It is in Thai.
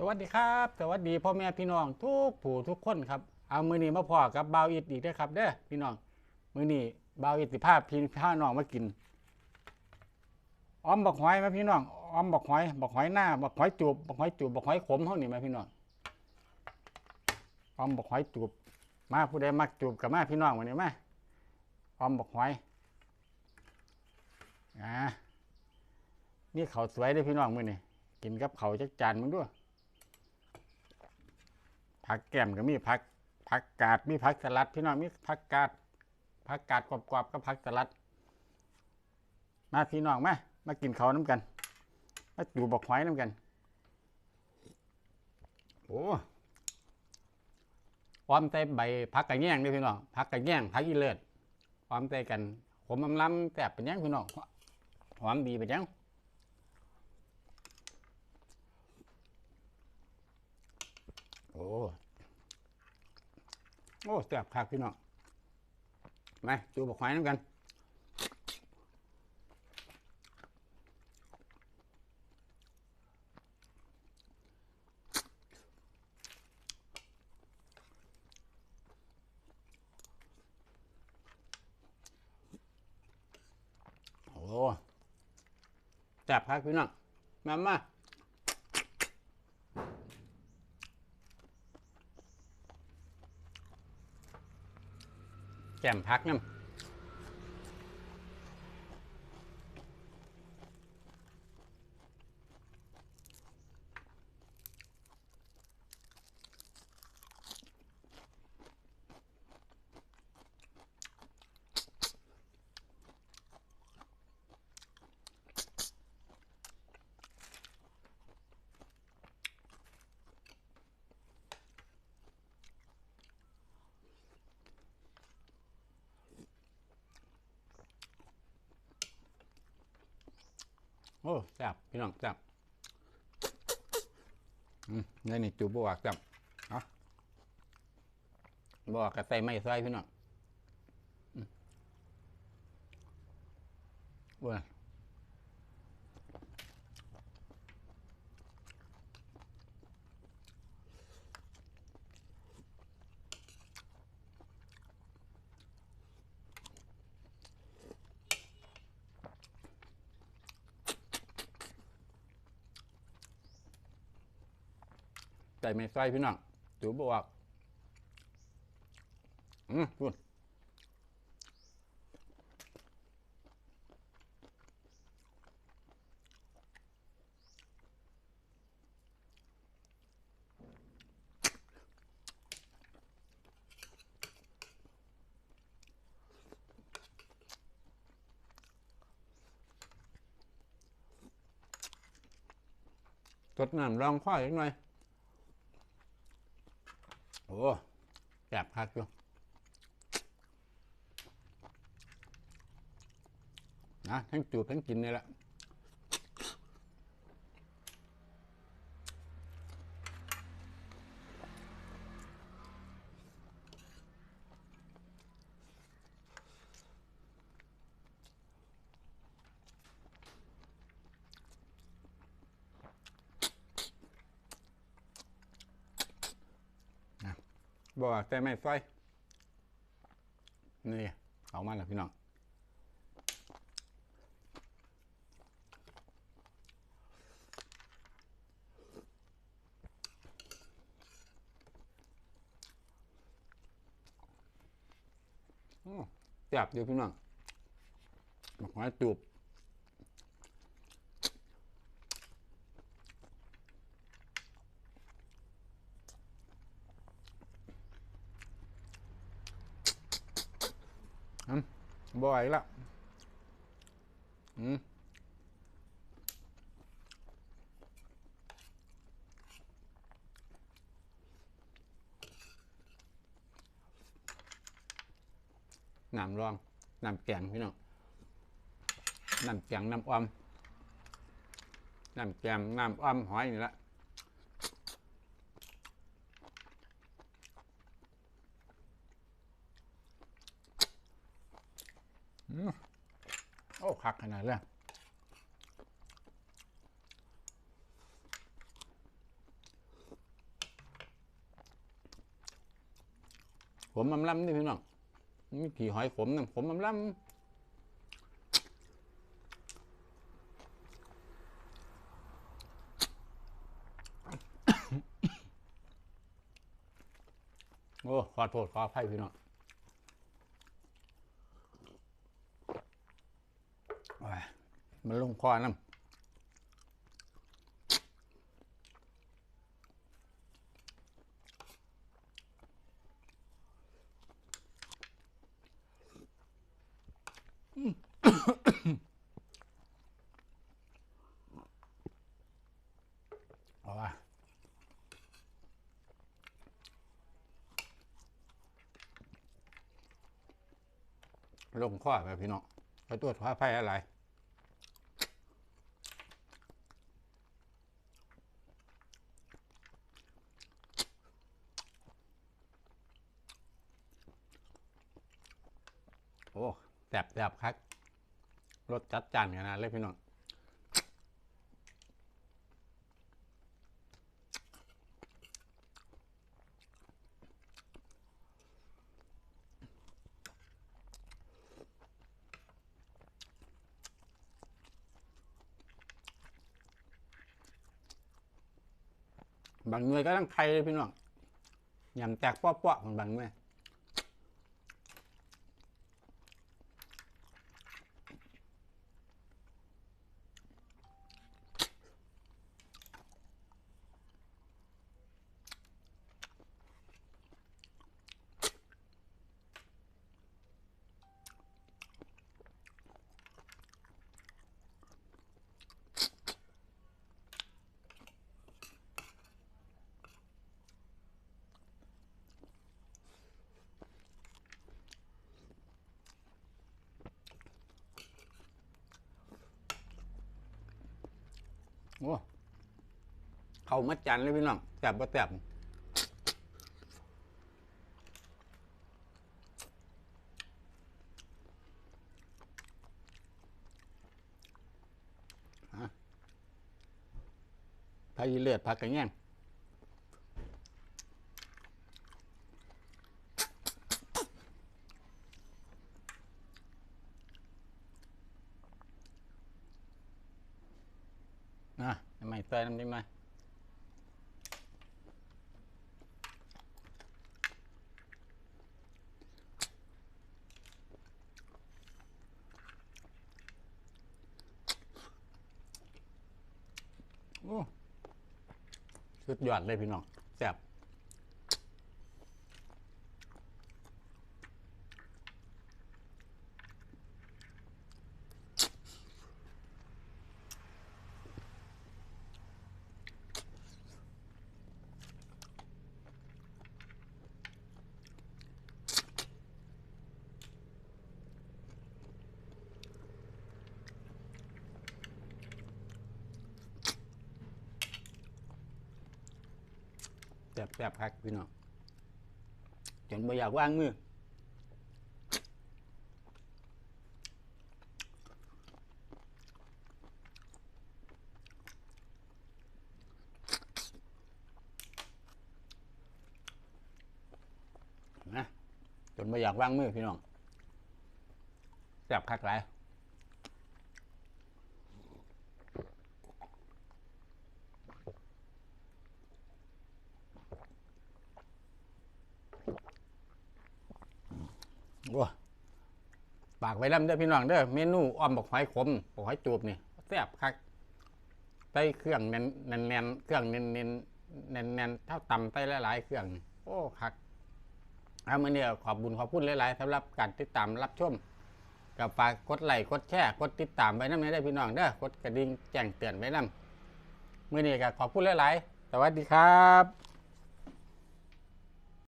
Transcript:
สวัสดีครับ สวัสดีพ่อแม่พี่น้องทุกผู้ทุกคนครับ เอามือนี้มาพอกับเบาอิดอีกเด้อครับเด้อพี่น้อง มือนี้บ่าอิดสิพาพี่พาน้องมากินอ้อมบักหอยไหมพี่น้องอ้อมบักหอยบักหอยหน้าบักหอยจูบบักหอยจูบบักหอยขมเท่านี้ไหมพี่น้องอ้อมบักหอยจูบ มาผู้ใดมักจูบกับมาพี่น้องวันนี้มาอ้อมบักหอยอ่านี่เขาสวยเด้อพี่น้องมือนี้กินกับเขาจักจานมึงด้วย ผักแก้มก็มีผักผักกาดมีผักสลัด พี่น้องมีผักกาดผักกาดกรอบๆก็ผักสลัด มาพี่น้องมามากินเขาวน้ำกันมาดูบอกหอยน้ำกันโอ้พร้อมใส่ใบผักกระแยงด้วยพี่น้องผักกระแยงผักอีเลิศพร้อมใส่กันขมอำลำแซ่บเป็นยังพี่น้องหอมดีเป็นยังโอ้ โอ้แซ่บคักพี่น้องมาดูบอกหอยน้ำกันโอ้แซ่บครับพี่น้องมามา แจ่มพักน้ำ อ้แซ่บพี่น้องแซ่บอืมนี่นี่จูบบวกแซ่บเอาบวกกระใส่ไม่ใส่พี่น้องอืมเว้ย ใส่ไม้ซอยพี่น้องจูบบวกอืมพูดทดน้ำรองข้ออีกหน่อย โอ้แสบคักอยู่นะทั้งจูบทั้งกินนี่แหละ บอกว่าแต่ไม่ไฟนี่เอามาแล้วพี่น้องอืมแซ่บอยู่พี่น้องหมักไม้จูบ บ่อยละอืมน้ำรองน้ำแกงพี่น้องน้ำแกงน้ำอ้อมน้ำแกงน้ำอ้อมหอยนี่ละ คักขนาดแล้วผมลำล้ำนี่พี่น้องนี่ผีหอยขมนี่ะผมลำล้ำโอ้ ขอโทษขออภัยพี่น้อง มันลงคอน้ำเอาว่ะลงข้อไปพี่น้องไปตรวจฟ้าไฟอะไร โอ้ แสบแสบครับรสจัดจ้านขนาดเลยพี่น้องบางหน่วยก็ต้องไทยเลยพี่น้องยำแตกปาะๆของบางหน่วย โอ้เขามัดจันเลยพี่น้องแสบบ่แสบฮะพายเลือดพักกันแง่นะทำไม ใส่น้ำนี้มาโอ้สุดยอดเลยพี่น้องแซ่บ บแซ่บครับพี่น้องจนไม่อยากว่างมือนะจนไม่อยากว่างมือพี่น้องแซ่บคักหลายโอ้ ปากไว้ลำเด้อพี่น้องเด้อเมนูอ้อมบอกหอยขมบอกหอยจูบนี่แซ่บคักใส่เครื่องแน่นแน่นแน่นเครื่องเน้นเน้นแน่นแน่นเท่าตำใส่หลายๆเครื่อง โอ้คักเอามื่อนี้ขอบบุญขอบคุณหลายๆสำหรับการติดตามรับชมกับฝากกดไลค์กดแชร์กดติดตามไว้น้ำได้อพี่น้องเด้อกดกระดิ่งแจ้งเตือนไว้น้ำมื่อนี้ก็ขอบคุณหลายๆสวัสดีครับ